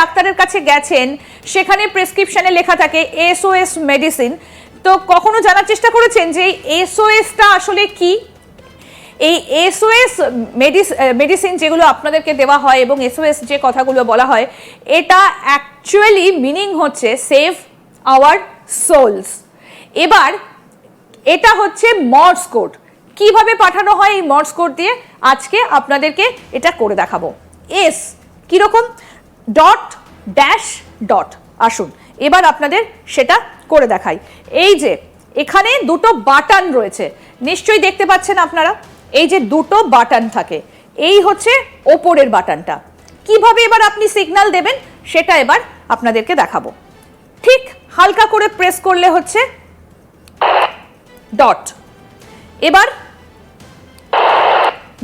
ডাক্তারের কাছে গেছেন, সেখানে প্রেসক্রিপশনে লেখা থাকে এসওএস মেডিসিন। তো কখনো জানার চেষ্টা করেছেন যে এসওএসটা আসলে কি? এই এসওএস মেডিসিন যেগুলো আপনাদেরকে দেওয়া হয় এবং এসওএস যে কথাগুলো বলা হয়, এটা অ্যাকচুয়ালি মিনিং হচ্ছে সেভ আওয়ার সোলস। এবার এটা হচ্ছে মর্স কোড। কীভাবে পাঠানো হয় এই মর্স কোড দিয়ে? আজকে আপনাদেরকে এটা করে দেখাবো। এস, কীরকম? ডট ড্যাশ ডট আসুন, এবার আপনাদের সেটা করে দেখাই। এই যে, এখানে দুটো বাটন রয়েছে। নিশ্চয়ই দেখতে পাচ্ছেন আপনারা? এই যে দুটো বাটন থাকে, এই হচ্ছে ওপরের বাটনটা কীভাবে এবার আপনি সিগন্যাল দেবেন, সেটা এবার আপনাদেরকে দেখাবো। ঠিক হালকা করে প্রেস করলে হচ্ছে ডট এবার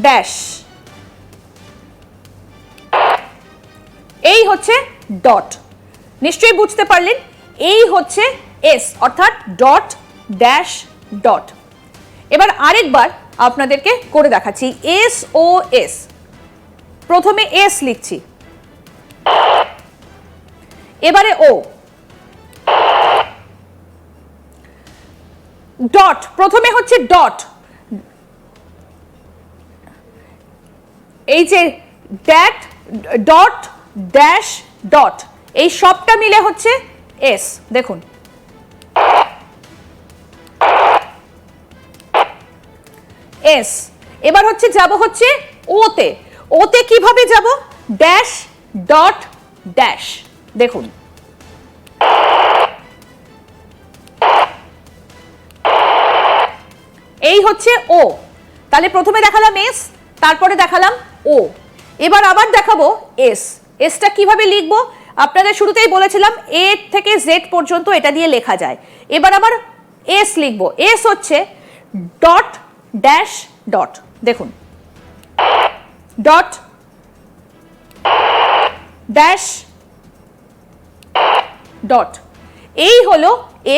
ড্যাশ হচ্ছে ডট। নিশ্চয়ই বুঝতে পারলেন, এই হচ্ছে এস অর্থাৎ ডট ড্যাশ ডট এবার আরেকবার আপনাদেরকে করে দেখাচ্ছি এস ও এস প্রথমে এস লিখছি। এবারে ও ডট, প্রথমে হচ্ছে ডট। এই যে ড্যাট ডট ড্যাশ ডট এই সবটা মিলে হচ্ছে এস দেখুন। এস এবার হচ্ছে যাব হচ্ছে ওতে ওতে কীভাবে যাব? ড্যাশ ডট ড্যাশ দেখুন। এই হচ্ছে ও তাহলে প্রথমে দেখালাম এস তারপরে দেখালাম ও এবার আবার দেখাবো এস এসটা কীভাবে লিখব? আপনাদের শুরুতেই বলেছিলাম এ থেকে জেড পর্যন্ত এটা দিয়ে লেখা যায়। এবার আবার এস লিখব। এস হচ্ছে ডট ড্যাশ ডট দেখুন। ডট ড্যাশ ডট এই হলো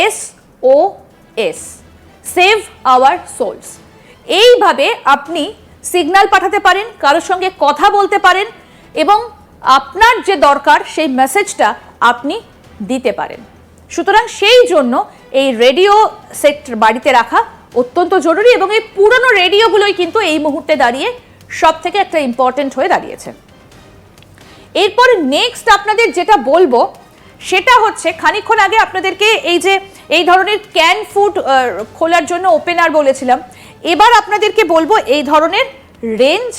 S O S save our souls এইভাবে আপনি সিগন্যাল পাঠাতে পারেন, কারোর সঙ্গে কথা বলতে পারেন এবং আপনার যে দরকার, সেই মেসেজটা আপনি দিতে পারেন। সুতরাং সেই জন্য এই রেডিও সেট বাড়িতে রাখা অত্যন্ত জরুরি এবং এই পুরনো রেডিওগুলোই কিন্তু এই মুহূর্তে দাঁড়িয়ে সব থেকে একটা ইম্পর্টেন্ট হয়ে দাঁড়িয়েছে। এরপর নেক্সট আপনাদের যেটা বলব, সেটা হচ্ছে খানিকক্ষণ আগে আপনাদেরকে এই যে, এই ধরনের ক্যান ফুড খোলার জন্য ওপেনার বলেছিলাম, এবার আপনাদেরকে বলব এই ধরনের রেঞ্জ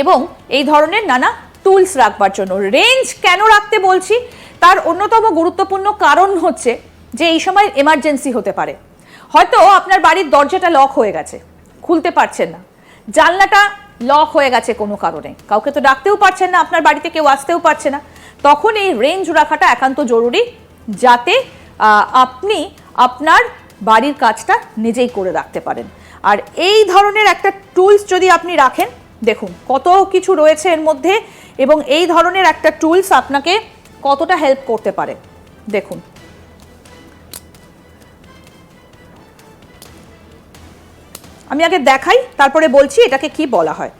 এবং এই ধরনের নানা টুলস রাখবার জন্য। রেঞ্জ কেন রাখতে বলছি? তার অন্যতম গুরুত্বপূর্ণ কারণ হচ্ছে যে এই সময় এমার্জেন্সি হতে পারে। হয়তো আপনার বাড়ির দরজাটা লক হয়ে গেছে। খুলতে পারছেন না। জানলাটা লক হয়ে গেছে কোনো কারণে। কাউকে তো ডাকতেও পারছেন না, আপনার বাড়িতে কেউ আসতেও পারছে না। তখন এই রেঞ্জ রাখাটা একান্ত জরুরি যাতে আপনি আপনার বাড়ির কাজটা নিজেই করে রাখতে পারেন। আর এই ধরনের একটা টুলস যদি আপনি রাখেন, দেখুন কত কিছু রয়েছে এর মধ্যে। এবং এই ধরনের একটা টুলস আপনাকে কতটা হেল্প করতে পারে। দেখুন। আমি আগে দেখাই, তারপরে বলছি এটাকে কি বলা হয়।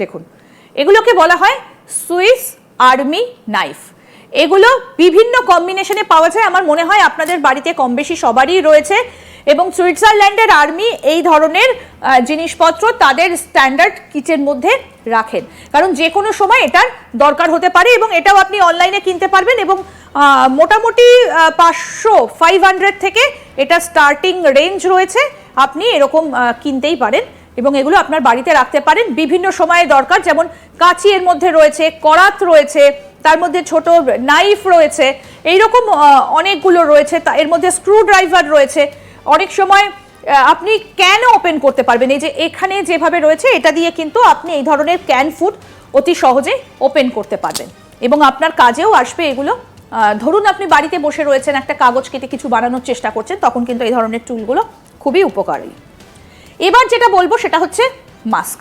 দেখুন, এগুলোকে বলা হয় সুইস আর্মি নাইফ এগুলো বিভিন্ন কম্বিনেশনে পাওয়া যায়। আমার মনে হয় আপনাদের বাড়িতে কম বেশি সবারই রয়েছে। এবং সুইজারল্যান্ডের আর্মি এই ধরনের জিনিসপত্র তাদের স্ট্যান্ডার্ড কিচের মধ্যে রাখেন। কারণ যে কোনো সময় এটার দরকার হতে পারে এবং এটাও আপনি অনলাইনে কিনতে পারবেন এবং মোটামুটি পাঁচশো, ফাইভ হান্ড্রেড থেকে এটা স্টার্টিং রেঞ্জ রয়েছে। আপনি এরকম কিনতেই পারেন এবং এগুলো আপনার বাড়িতে রাখতে পারেন। বিভিন্ন সময়ে দরকার, যেমন কাঁচি এর মধ্যে রয়েছে, করাত রয়েছে, তার মধ্যে ছোট নাইফ রয়েছে, এইরকম অনেকগুলো রয়েছে। এর মধ্যে স্ক্রু ড্রাইভার রয়েছে। অনেক সময় আপনি ক্যান ওপেন করতে পারবেন। এই যে এখানে যেভাবে রয়েছে, এটা দিয়ে কিন্তু আপনি এই ধরনের ক্যান ফুড অতি সহজে ওপেন করতে পারবেন। এবং আপনার কাজেও আসবে এগুলো। ধরুন আপনি বাড়িতে বসে রয়েছেন, একটা কাগজ কেটে কিছু বানানোর চেষ্টা করছেন, তখন কিন্তু এই ধরনের টুলগুলো খুবই উপকারী। এবার যেটা বলব, সেটা হচ্ছে মাস্ক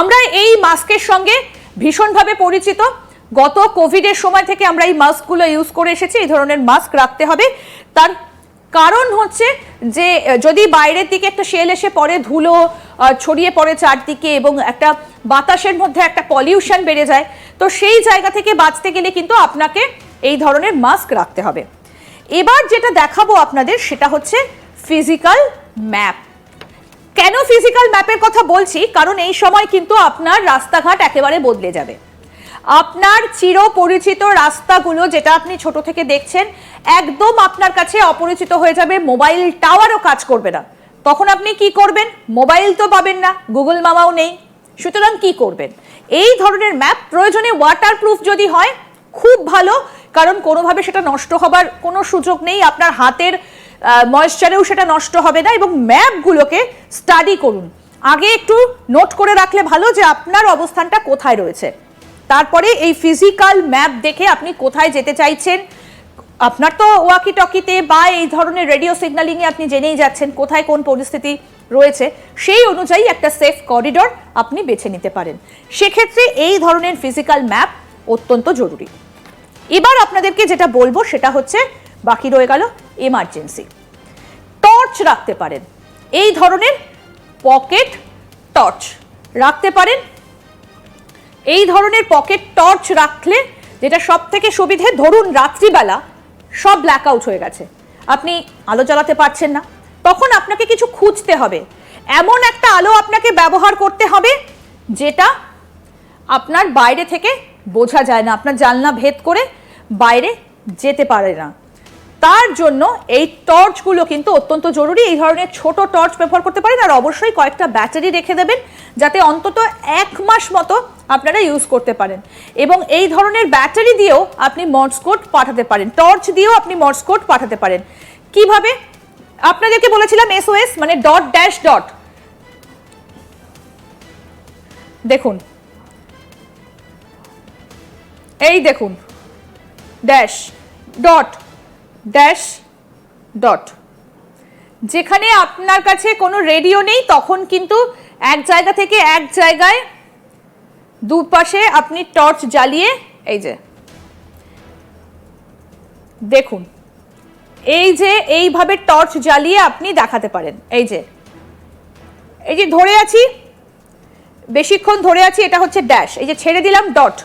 আমরা এই মাস্কের সঙ্গে ভীষণভাবে পরিচিত। গত কোভিডের সময় থেকে আমরা এই মাস্কগুলো ইউজ করে এসেছি। এই ধরনের মাস্ক রাখতে হবে। তার কারণ হচ্ছে যে যদি বাইরের দিকে একটা শেল এসে পড়ে, ধুলো ছড়িয়ে পড়ে চারদিকে এবং একটা বাতাসের মধ্যে একটা পলিউশন বেড়ে যায়, তো সেই জায়গা থেকে বাঁচতে গেলে কিন্তু আপনাকে এই ধরনের মাস্ক রাখতে হবে। এবার যেটা দেখাবো আপনাদের, সেটা হচ্ছে ফিজিক্যাল ম্যাপ কেন ফিজিক্যাল ম্যাপের কথা বলছি? কারণ এই সময় কিন্তু আপনার রাস্তাঘাট একেবারে বদলে যাবে। আপনার চির পরিচিত রাস্তাগুলো যেটা আপনি ছোট থেকে দেখছেন, একদম আপনার কাছে অপরিচিত হয়ে যাবে, মোবাইল টাওয়ারও কাজ করবে না। তখন আপনি কি করবেন? মোবাইল তো পাবেন না, গুগল মামাও নেই। সুতরাং কি করবেন? এই ধরনের ম্যাপ প্রয়োজনে ওয়াটারপ্রুফ যদি হয়, খুব ভালো, কারণ কোনোভাবে সেটা নষ্ট হবার কোনো সুযোগ নেই, আপনার হাতের ময়েশ্চারেও সেটা নষ্ট হবে না এবং ম্যাপগুলোকে স্টাডি করুন। আগে একটু নোট করে রাখলে ভালো যে আপনার অবস্থানটা কোথায় রয়েছে। তারপরে এই ফিজিক্যাল ম্যাপ দেখে আপনি কোথায় যেতে চাইছেন। আপনার তো ওয়াকি টকিতে বা এই ধরনের রেডিও সিগন্যালিংয়ে আপনি জেনেই যাচ্ছেন কোথায় কোন পরিস্থিতি রয়েছে। সেই অনুযায়ী একটা সেফ করিডোর আপনি বেছে নিতে পারেন। সেক্ষেত্রে এই ধরনের ফিজিক্যাল ম্যাপ অত্যন্ত জরুরি। এবার আপনাদেরকে যেটা বলব সেটা হচ্ছে, বাকি রয়ে গেল এমার্জেন্সি টর্চ রাখতে পারেন। এই ধরনের পকেট টর্চ রাখতে পারেন। এই ধরনের পকেট টর্চ রাখলে যেটা সব থেকে সুবিধে, ধরুন রাত্রিবেলা সব ব্ল্যাক আউট হয়ে গেছে। আপনি আলো জ্বালাতে পারছেন না। তখন আপনাকে কিছু খুঁজতে হবে। এমন একটা আলো আপনাকে ব্যবহার করতে হবে যেটা আপনার বাইরে থেকে বোঝা যায় না, আপনার জানলা ভেদ করে বাইরে যেতে পারে না। তার জন্য এই টর্চগুলো কিন্তু অত্যন্ত জরুরি। এই ধরনের ছোট টর্চ ব্যবহার করতে পারেন আর অবশ্যই কয়েকটা ব্যাটারি রেখে দেবেন যাতে অন্তত এক মাস মতো আপনারা ইউজ করতে পারেন। এবং এই ধরনের ব্যাটারি দিয়েও আপনি মর্স কোড পাঠাতে পারেন। টর্চ দিয়েও আপনি মর্স কোড পাঠাতে পারেন। কীভাবে? আপনাদেরকে বলেছিলাম এসওএস মানে ডট ড্যাশ ডট দেখুন। এই দেখুন। ড্যাশ ডট ড্যাশ ডট যেখানে আপনার কাছে কোনো রেডিও নেই, তখন কিন্তু এক জায়গা থেকে এক জায়গায় দুপাশে আপনি টর্চ জ্বালিয়ে, এই যে। দেখুন, এই যে এইভাবে টর্চ জ্বালিয়ে আপনি দেখাতে পারেন, এই যে। এই যে ধরে আছি, বেশিক্ষণ ধরে আছি, এটা হচ্ছে ড্যাশ এই যে ছেড়ে দিলাম ডট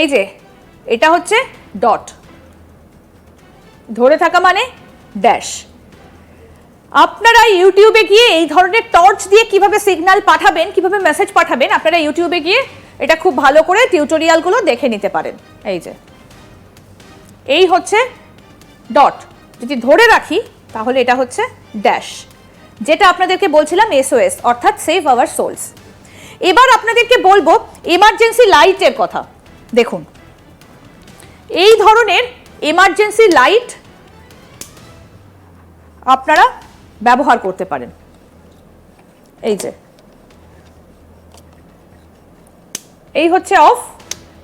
এই যে এটা হচ্ছে ডট। ধরে থাকা মানে ড্যাশ আপনারা ইউটিউবে গিয়ে এই ধরনের টর্চ দিয়ে কীভাবে সিগন্যাল পাঠাবেন, কীভাবে মেসেজ পাঠাবেন, আপনারা ইউটিউবে গিয়ে এটা খুব ভালো করে টিউটোরিয়ালগুলো দেখে নিতে পারেন। এই যে। এই হচ্ছে ডট যদি ধরে রাখি, তাহলে এটা হচ্ছে ড্যাশ যেটা আপনাদেরকে বলছিলাম এসওএস অর্থাৎ সেভ আওয়ার সোলস এবার আপনাদেরকে বলব এমার্জেন্সি লাইটের কথা। দেখুন এই ধরনের এমার্জেন্সি লাইট আপনারা ব্যবহার করতে পারেন। এই যে। এই হচ্ছে অফ